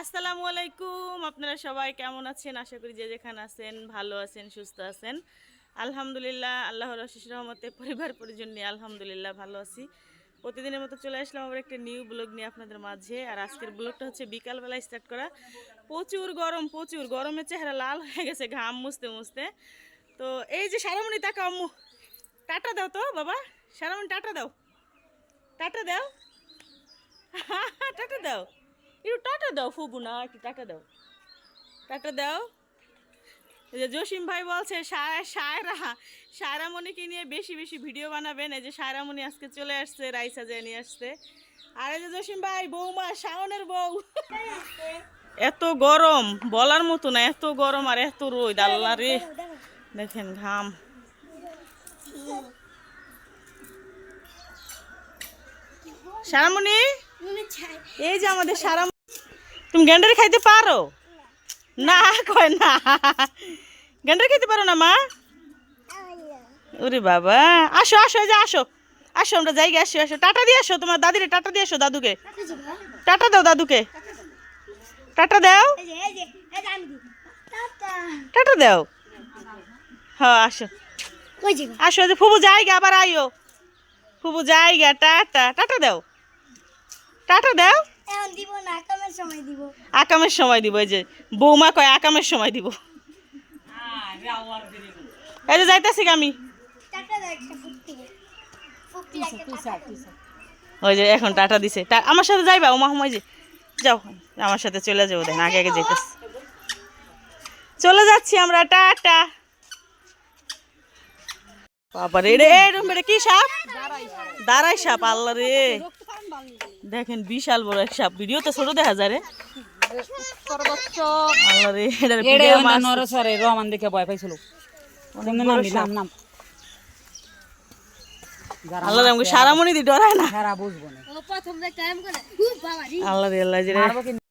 আসসালামু আলাইকুম। আপনারা সবাই কেমন আছেন? আশা করি যে যেখানে আছেন, ভালো আছেন, সুস্থ আছেন। আলহামদুলিল্লাহ, আল্লাহর আশিস রহমতে পরিবার পরিজন নিয়ে আলহামদুলিল্লাহ ভালো আছি। প্রতিদিনের মতো চলে আসলাম আবার একটা নিউ ব্লগ নিয়ে আপনাদের মাঝে। আর আজকের ব্লগটা হচ্ছে বিকালবেলা স্টার্ট করা। প্রচুর গরম, প্রচুর গরমের চেহারা লাল হয়ে গেছে, ঘাম মুছতে মুছতে। তো এই যে সারামণি টাকা আম্মু, টাটা দাও তো বাবা। সারামণি, টাটা দাও। টাটা দাও। টাটা দাও। একটু টাটা দাও ফুবু না একটু টাটা দাও। টাটা দাও। এই যে জসিম ভাই বলছে সায়- সায়রা সায়রামণিকে নিয়ে বেশি বেশি ভিডিও বানাবেন। এই যে সায়রামণি আজকে চলে আসছে রাইসা যে নিয়ে আসছে। আর এই যে জসিম ভাই বৌমা শাওনের বউ। এত গরম বলার মতো না এত গরম আর এত রোদ আল্লাহ রে। দেখেন ঘাম। সারামণি এই যে আমাদের সারা তুমি গ্যান্ডারি খাইতে পারো না কয় না গ্যান্ডারি খাইতে পারো না মা ওরে বাবা আসো আসো যে আসো আসো আমরা জায়গা আসো আসো টাটা দিয়ে আসো তোমার দাদিরে টাটা দিয়ে আসো দাদুকে টাটা দাও দাদুকে টাটা দাও টাটা দাও হ্যাঁ আসো আসো যে ফুবু জায়গা আবার আইও ফুবু জায়গা টাটা টাটা দাও টাটা দাও এখন দিব না কামের সময় দিব। আকামের সময় দিব এই যে বৌমা কয় আকামের সময় দিব। এই যে যাইতেছি আমি। ওই যে এখন টাটা দিছে। আমার সাথে যাইবা? ওমা হুমাই যে যাও আমার সাথে চলে যাব দেন আগে আগে যেতেছি চলে যাচ্ছি আমরা টাটা। বাবা রে রে কি সাপ? দাঁড়াই সাপ আল্লাহ রে। দেখেন বিশাল বড় এক সাপ। ভিডিওতে ছোট দেখা যায় রে। আল্লাহ রে এটার ভিডিও মানর নরসরে রহমান দেখে ভয় পাইছিল। নাম নাম। নাম আল্লাহ রে আমাকে সারামণি দি ডরায় না? সারা বুঝব না। ও প্রথম টাইম করে। খুব বাবা রে আল্লাহ রে। আল্লাহ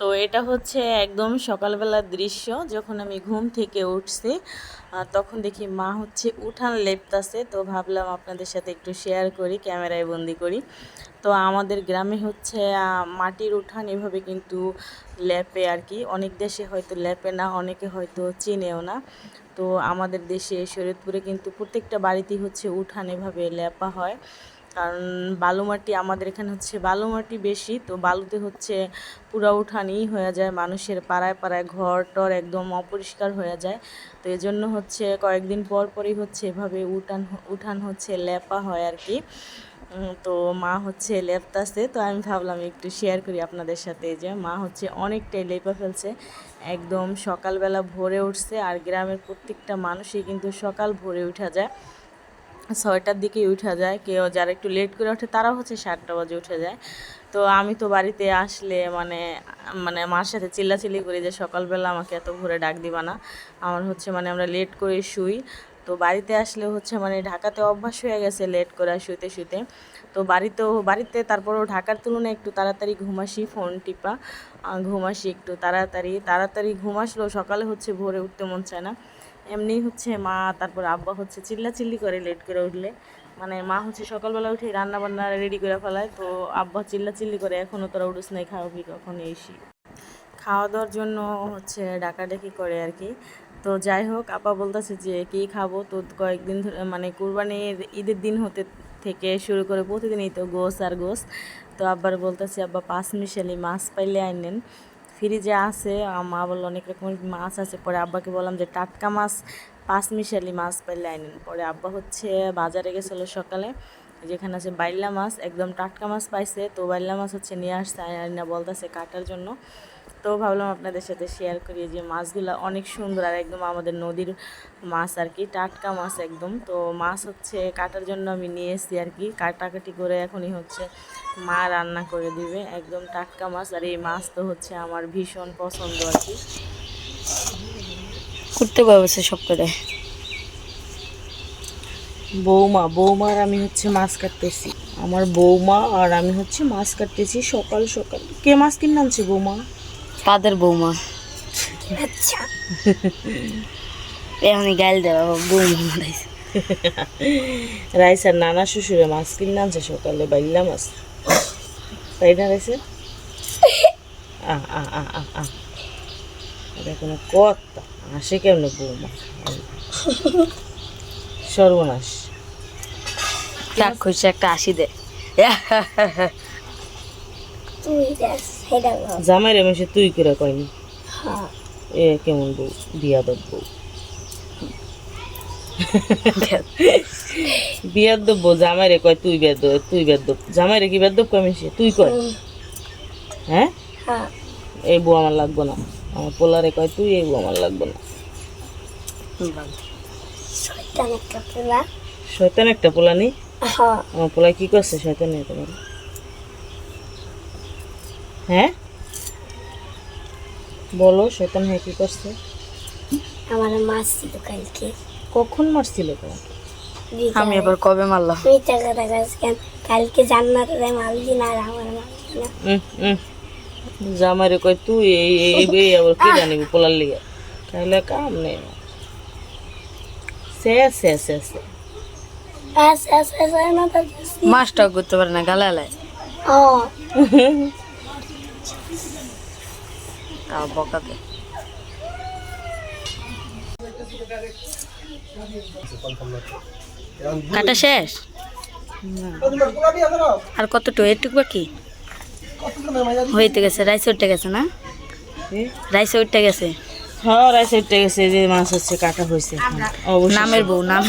তো এটা হচ্ছে একদম সকালবেলার দৃশ্য। যখন আমি ঘুম থেকে উঠছি তখন দেখি মা হচ্ছে উঠান লেপতাছে। তো ভাবলাম আপনাদের সাথে একটু শেয়ার করি, ক্যামেরায় বন্দি করি। তো আমাদের গ্রামে হচ্ছে মাটির উঠান এভাবে কিন্তু লেপে আর কি। অনেক দেশে হয়তো লেপে না, অনেকে হয়তো চিনেও না। তো আমাদের দেশে শরীয়তপুরে কিন্তু প্রত্যেকটা বাড়িতেই হচ্ছে উঠান এভাবে লেপা হয়। কারণ বালু মাটি আমাদের এখানে হচ্ছে বালু মাটি বেশি, তো বালুতে হচ্ছে পুরা উঠানই হয়ে যায়, মানুষের পাড়ায় পাড়ায় ঘর টর একদম অপরিষ্কার হয়ে যায়। তো এই জন্য হচ্ছে কয়েকদিন পর পরই হচ্ছে এভাবে উঠান উঠান হচ্ছে লেপা হয় আর কি তো মা হচ্ছে লেপতাছে, তো আমি ভাবলাম একটু শেয়ার করি আপনাদের সাথে যে মা হচ্ছে অনেকটাই লেপা ফেলছে। একদম সকালবেলা ভোরে উঠছে, আর গ্রামের প্রত্যেকটা মানুষই কিন্তু সকাল ভোরে উঠা যায়। ছয়টার দিকে উঠা যায়। কেউ যারা একটু লেট করে ওঠে, তারাও হচ্ছে সাতটা বাজে উঠে যায়। তো আমি তো বাড়িতে আসলে মানে মানে মার সাথে চিল্লাচিল্লি করি যে, সকালবেলা আমাকে এত ভোরে ডাক দিবা না। আমার হচ্ছে মানে আমরা লেট করে শুই। তো বাড়িতে আসলে হচ্ছে মানে ঢাকাতে অভ্যাস হয়ে গেছে লেট করে শুতে শুতে তো বাড়িতেও, বাড়িতে তারপরও ঢাকার তুলনায় একটু তাড়াতাড়ি ঘুমাসি ফোন টিপা। ঘুমাসি একটু তাড়াতাড়ি। তাড়াতাড়ি ঘুমাসলেও সকালে হচ্ছে ভোরে উঠতে মন চায় না। এমনি হচ্ছে মা, তারপর আব্বা হচ্ছে চিল্লাচিল্লি করে লেট করে উঠলে। মানে মা হচ্ছে সকালবেলা উঠে রান্না বান্না রেডি করে ফেলায়, তো আব্বা চিল্লাচিল্লি করে এখনও তোরা উঠোস নাই খাওয়াবি কখন এসি? খাওয়া দাওয়ার জন্য হচ্ছে ডাকাডাকি করে আর কি। তো যাই হোক আপা বলতেছে যে, কি খাব? তো কয়েকদিন ধরে মানে কুরবানির ঈদের দিন হতে থেকে শুরু করে প্রতিদিনই তো গোস আর গোস। তো আব্বার বলতেছে, আব্বা পাঁচ মিশালি মাছ পাইলে আইনেন ফ্রিজে আছে মা বলল অনেক রকমের মাছ আছে। পরে আব্বাকে বললাম যে টাটকা মাছ, পাঁচ মিশালি মাছ পাইলে আইনেন। পরে আব্বা হচ্ছে বাজারে গেছিল সকালে যেখানে আছে বাইল্লা মাছ, একদম টাটকা মাছ পাইছে, তো বাইল্লা মাছ হচ্ছে নিয়ে আসছে, আইনা বলতেছে কাটার জন্য। তো ভাবলাম আপনাদের সাথে শেয়ার করি যে মাছগুলো অনেক সুন্দর আর একদম আমাদের নদীর মাছ আর কি টাটকা মাছ একদম। তো মাছ হচ্ছে কাটার জন্য আমি নিয়ে এসেছি আর কি কাটাকাটি করে এখনই হচ্ছে মা রান্না করে দিবে একদম টাটকা মাছ। আর এই মাছ তো হচ্ছে আমার ভীষণ পছন্দ আর কি। করতে পারবে সব করে। বৌমা বৌমার আমি হচ্ছে মাছ কাটতেছি। আমার বৌমা আর আমি হচ্ছে মাছ কাটতেছি সকাল সকাল। কে মাছ কিনে আনছে বৌমা? তাদের বৌমা। আচ্ছা। এখন গাইল দেওয়া বৌমা মারাইছে রাইসার নানা শ্বশুরে মাছ কিনে আনছে সকালে বাইল্লা মাছ। তাই না রাইসে? এটা কোনো কথা আসে কেমনে বৌমা? সর্বনাশ। চাক হইছে একটা আসি দে। জামাই রে তুই করে কয়নি হ্যাঁ। এ কেমন বউ? বিয়াদব বউ। বিয়াদব বউ জামাই রে কয় তুই বেদ তুই বেদব। জামাই রে কি বেদব কয় মেশে তুই কয়। হ্যাঁ? হ্যাঁ। এই বউ আমার লাগবে না। আমার পোলারে কয় তুই এই বউ আমার লাগবে না। শয়তান একটা পোলা। শয়তান একটা পোলা নেই হ্যাঁ। আমার পোলায় কি করছে? শয়তান নিয়ে তোমার। হ্যাঁ? বলো শয়তান হ্যাঁ কি করছে? আমার মাছ ছিল কালকে। কখন মারছিল তোমার আমি এবার কবে মারলাম? মিথ্যা কথা কেন কালকে জান্নাতে মারলি না আর আমার মারলি না। উম, উম। জামাইরে কয় তুই এই এই এই- আবার কি জানিবি পোলার লিগে? তাহলে কাম নেই সে সে সে। সে আস আস আস মাছটাও করতে পারে না গালালায় ও। কাটা শেষ? আর কতটুকু? এটুকু বাকি? হইতে গেছে রাইস উঠে গেছে না? রাইস উঠে গেছে? হ্যাঁ রাইস উঠে গেছে যে মাছ হচ্ছে কাটা হয়েছে নামের বউ নাম।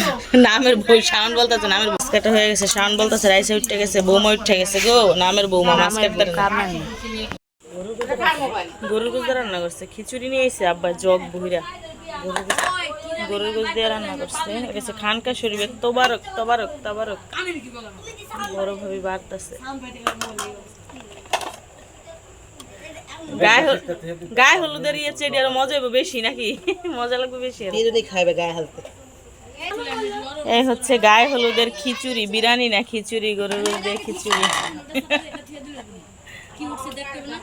নামের বউ শাওন বলতেছে নামের মাছ কাটা হয়ে গেছে শাওন বলতেছে রাইসে উঠে গেছে বৌমা উঠে গেছে গো নামের বৌমা মাছ কাটতে। গরুর গোস দিয়ে রান্না করছে। খিচুড়ি নিয়ে এসে আব্বা জগ বহিরা। গরুর গোস- গরুর গোস দিয়ে রান্না করছে। গেছে খানকা শরীফের তোবারক তোবারক তোবারক। বড় ভাবে বাড়তেছে। গায়ে হল- গায়ে হলুদের ইয়ে চেডি আরও মজা হবে বেশি নাকি? মজা লাগবে বেশি। খাইবে গায়ে হালতে। এই হচ্ছে গায়ে হলুদের খিচুড়ি বিরিয়ানি না খিচুড়ি গরুর দিয়ে খিচুড়ি। কি হয়েছে ভাবি বাড়তেছে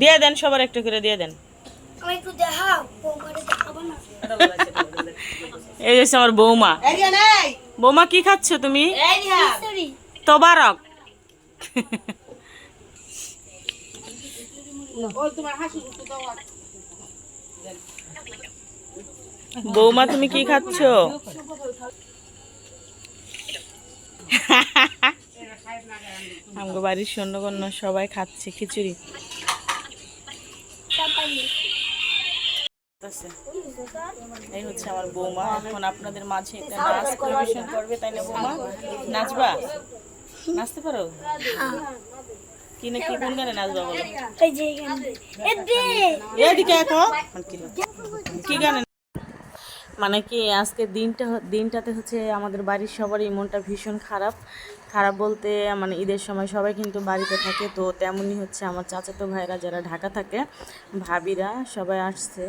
দিয়ে দেন সবার একটা করে দিয়ে দেন। এই হচ্ছে আমার বৌমা। বৌমা কি খাচ্ছ তুমি? তোবারক। বৌমা তুমি কি খাচ্ছ? আমগো বাড়ির সৈন্যগণ্য সবাই খাচ্ছে খিচুড়ি। এই হচ্ছে আমার বৌমা। এখন আপনাদের মাঝে একটা নাচ পরিবেশন করবে তাই না বৌমা? নাচবা? নাচতে পারো? কি না কি কোন গানে নাচবা বলো? এদিকে এখন। কি গানে? মানে কি আজকে দিনটা দিনটাতে হচ্ছে আমাদের বাড়ির সবারই মনটা ভীষণ খারাপ। খারাপ বলতে মানে ঈদের সময় সবাই কিন্তু বাড়িতে থাকে, তো তেমনই হচ্ছে আমার চাচাতো ভাইরা যারা ঢাকা থাকে, ভাবিরা সবাই আসছে।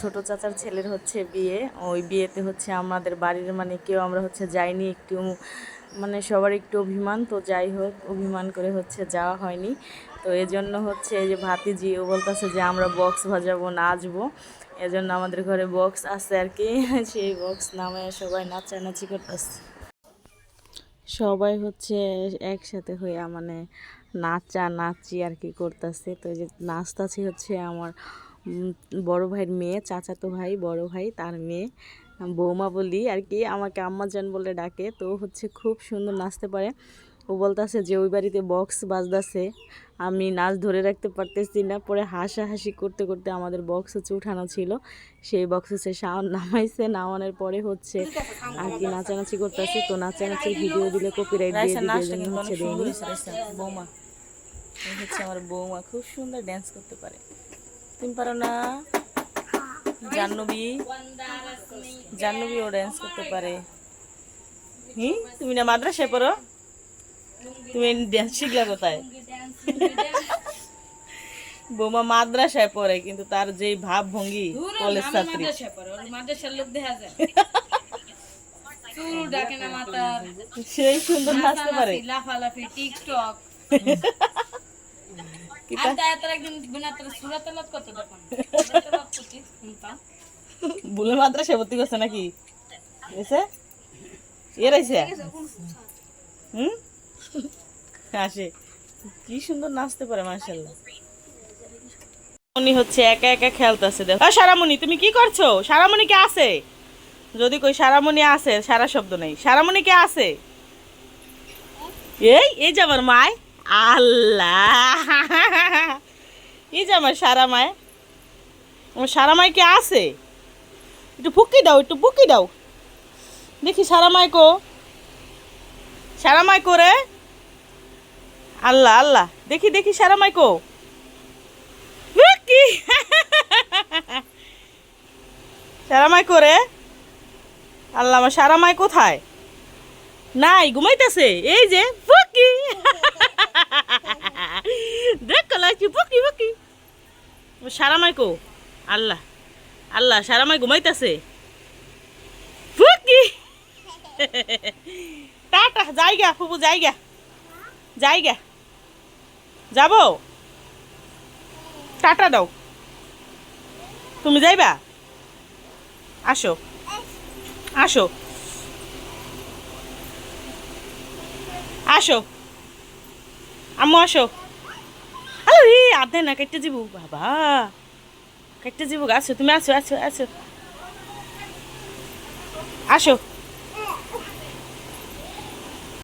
ছোট চাচার ছেলের হচ্ছে বিয়ে, ওই বিয়েতে হচ্ছে আমাদের বাড়ির মানে কেউ আমরা হচ্ছে যাইনি, একটু মানে সবার একটু অভিমান, তো যাই হোক, অভিমান করে হচ্ছে যাওয়া হয়নি। তো এই জন্য হচ্ছে এই যে ভাতিজি ও বলতেছে যে আমরা বক্স বাজাবো, নাচবো। এজন্য আমাদের ঘরে বক্স আছে আর কি, সেই বক্স নামে সবাই নাচানাচি করতেছে। সবাই হচ্ছে একসাথে হয়ে মানে নাচা নাচি আর কি করতেছে। তো এই যে নাচতাছি হচ্ছে আমার বড় ভাইয়ের মেয়ে, চাচাতো ভাই, বড় ভাই, তার মেয়ে, বৌমা বলি আর কি। আমাকে আম্মাজান বলে ডাকে, তো হচ্ছে খুব সুন্দর নাচতে পারে। ও বলতেছে যে ওই বাড়িতে বক্স বাজতেছে। আমি নাচ ধরে রাখতে পারতেছি না পরে হাসাহাসি করতে করতে আমাদের বক্স হচ্ছে উঠানো ছিল। সেই বক্স হচ্ছে সাউন্ড নামাইছে নামানোর পরে হচ্ছে আর কি নাচানাচি করতেছে। তো নাচানাচির ভিডিও দিলে কপিরাইট দিয়ে দিবে হচ্ছে বৌমা। হচ্ছে আমার বৌমা খুব সুন্দর ড্যান্স করতে পারে। তুমি পারো না? জাহ্নবী জাহ্নবী ও ড্যান্স করতে পারে। হি তুমি না মাদ্রাসায় পড়ো? তুমি ড্যান্স শিখলা কোথায়? বৌমা মাদ্রাসায় পড়ে কিন্তু তার যেই ভাব ভঙ্গি কলেজ ছাত্রী। সেই সুন্দর নাচতে পারে। লাফালাফি টিকটক। মাদ্রাসায় ভর্তি করছে নাকি? এসে? এর হুম? আসে কি সুন্দর নাচতে পারে মাশাল্লাহ মনি হচ্ছে একা একা খেলতেছে, দেখো। তুমি কি করছ? কে আছে? যদি কই আছে, সারা শব্দ কে আছে? এই এই যে আমার মায় আল্লাহ। এই সারা মায় আমার সারা মায় কে আছে? একটু ফুকি দাও, একটু ফুকি দাও। দেখি সারা মায় কো। সারা মায় করে আল্লাহ আল্লাহ। দেখি দেখি, সারা মায় কো? ফুকি সারা করে আল্লাহ, আমার সারা মায় কোথায়? নাই, ঘুমাইতেছে। এই যে, ফুকি। দেখ লাগছি ফুকি ফুকি। সারামাই কো আল্লাহ আল্লাহ সারামাই ঘুমাইতেছে। ফুকি। টাটা যাইগা ফুবু যাইগা যাইগা যাব? টাটা দাও। তুমি যাইবা? আসো। আসো। আসো। আম্মু, আসো। আরে আধে না, কেটে যাব। বাবা। কেটে যাব আসো। তুমি আসো আসো আসো। আসো।